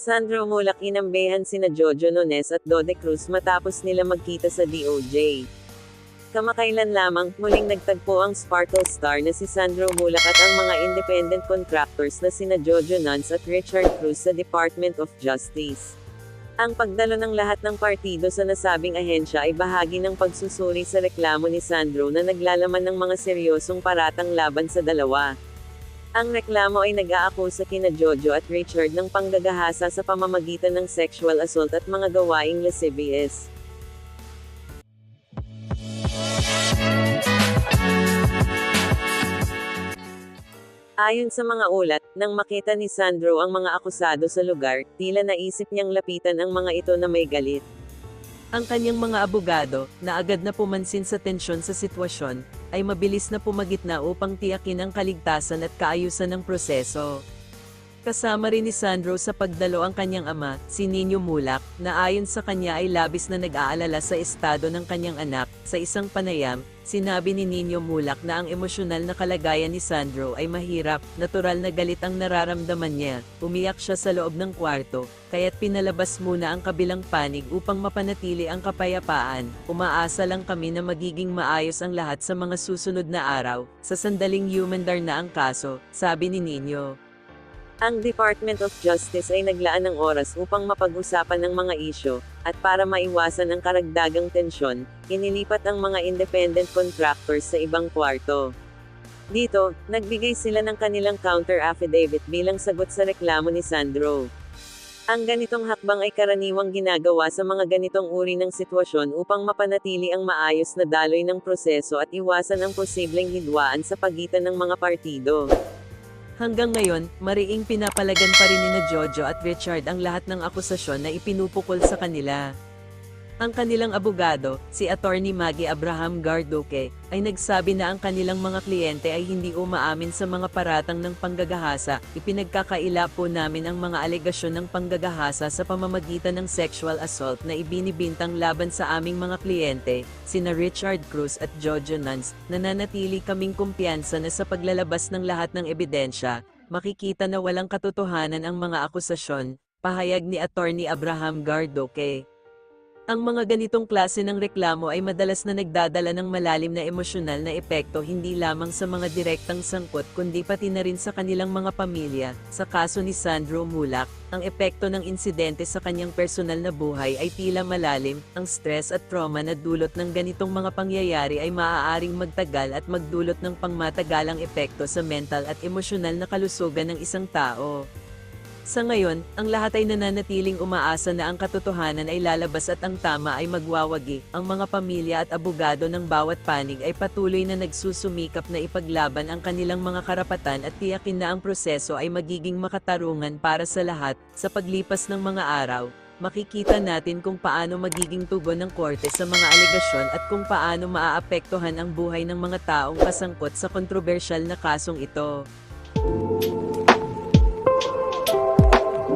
Sandro Mulak inambehan sina Jojo Nones at Dode Cruz matapos nila magkita sa DOJ. Kamakailan lamang, muling nagtagpo ang Sparkle star na si Sandro Mulak at ang mga independent contractors na sina Jojo Nuns at Richard Cruz sa Department of Justice. Ang pagdalo ng lahat ng partido sa nasabing ahensya ay bahagi ng pagsusuri sa reklamo ni Sandro na naglalaman ng mga seryosong paratang laban sa dalawa. Ang reklamo ay nag-aakusa kina Jojo at Richard ng panggagahasa sa pamamagitan ng sexual assault at mga gawaing lascivious. Ayon sa mga ulat, nang makita ni Sandro ang mga akusado sa lugar, tila naisip niyang lapitan ang mga ito na may galit. Ang kanyang mga abogado, na agad na pumansin sa tensyon sa sitwasyon, ay mabilis na pumagitna upang tiyakin ang kaligtasan at kaayusan ng proseso. Kasama rin ni Sandro sa pagdalo ang kanyang ama, si Nino Mulak, na ayon sa kanya ay labis na nag-aalala sa estado ng kanyang anak. Sa isang panayam, sinabi ni Nino Mulak na ang emosyonal na kalagayan ni Sandro ay mahirap, natural na galit ang nararamdaman niya. Umiyak siya sa loob ng kwarto, kaya't pinalabas muna ang kabilang panig upang mapanatili ang kapayapaan. Umaasa lang kami na magiging maayos ang lahat sa mga susunod na araw, sa sandaling humandar na ang kaso, sabi ni Nino. Ang Department of Justice ay naglaan ng oras upang mapag-usapan ng mga isyo, at para maiwasan ang karagdagang tensyon, inilipat ang mga independent contractors sa ibang kwarto. Dito, nagbigay sila ng kanilang counter affidavit bilang sagot sa reklamo ni Sandro. Ang ganitong hakbang ay karaniwang ginagawa sa mga ganitong uri ng sitwasyon upang mapanatili ang maayos na daloy ng proseso at iwasan ang posibleng hidwaan sa pagitan ng mga partido. Hanggang ngayon, mariing pinapalagan pa rin ni na Jojo at Richard ang lahat ng akusasyon na ipinupukol sa kanila. Ang kanilang abogado, si Attorney Maggie Abraham Garduque, ay nagsabi na ang kanilang mga kliyente ay hindi umaamin sa mga paratang ng panggagahasa. Ipinagkakaila po namin ang mga alegasyon ng panggagahasa sa pamamagitan ng sexual assault na ibinibintang laban sa aming mga kliyente, sina Richard Cruz at Jojo Nuns. Nananatili kaming kumpiyansa na sa paglalabas ng lahat ng ebidensya, makikita na walang katotohanan ang mga akusasyon, pahayag ni Attorney Abraham Garduque. Ang mga ganitong klase ng reklamo ay madalas na nagdadala ng malalim na emosyonal na epekto hindi lamang sa mga direktang sangkot kundi pati na rin sa kanilang mga pamilya. Sa kaso ni Sandro Mulak, ang epekto ng insidente sa kanyang personal na buhay ay tila malalim. Ang stress at trauma na dulot ng ganitong mga pangyayari ay maaaring magtagal at magdulot ng pangmatagalang epekto sa mental at emosyonal na kalusugan ng isang tao. Sa ngayon, ang lahat ay nananatiling umaasa na ang katotohanan ay lalabas at ang tama ay magwawagi. Ang mga pamilya at abogado ng bawat panig ay patuloy na nagsusumikap na ipaglaban ang kanilang mga karapatan at tiyakin na ang proseso ay magiging makatarungan para sa lahat. Sa paglipas ng mga araw, makikita natin kung paano magiging tugon ng korte sa mga alegasyon at kung paano maaapektuhan ang buhay ng mga taong kasangkot sa kontrobersyal na kasong ito.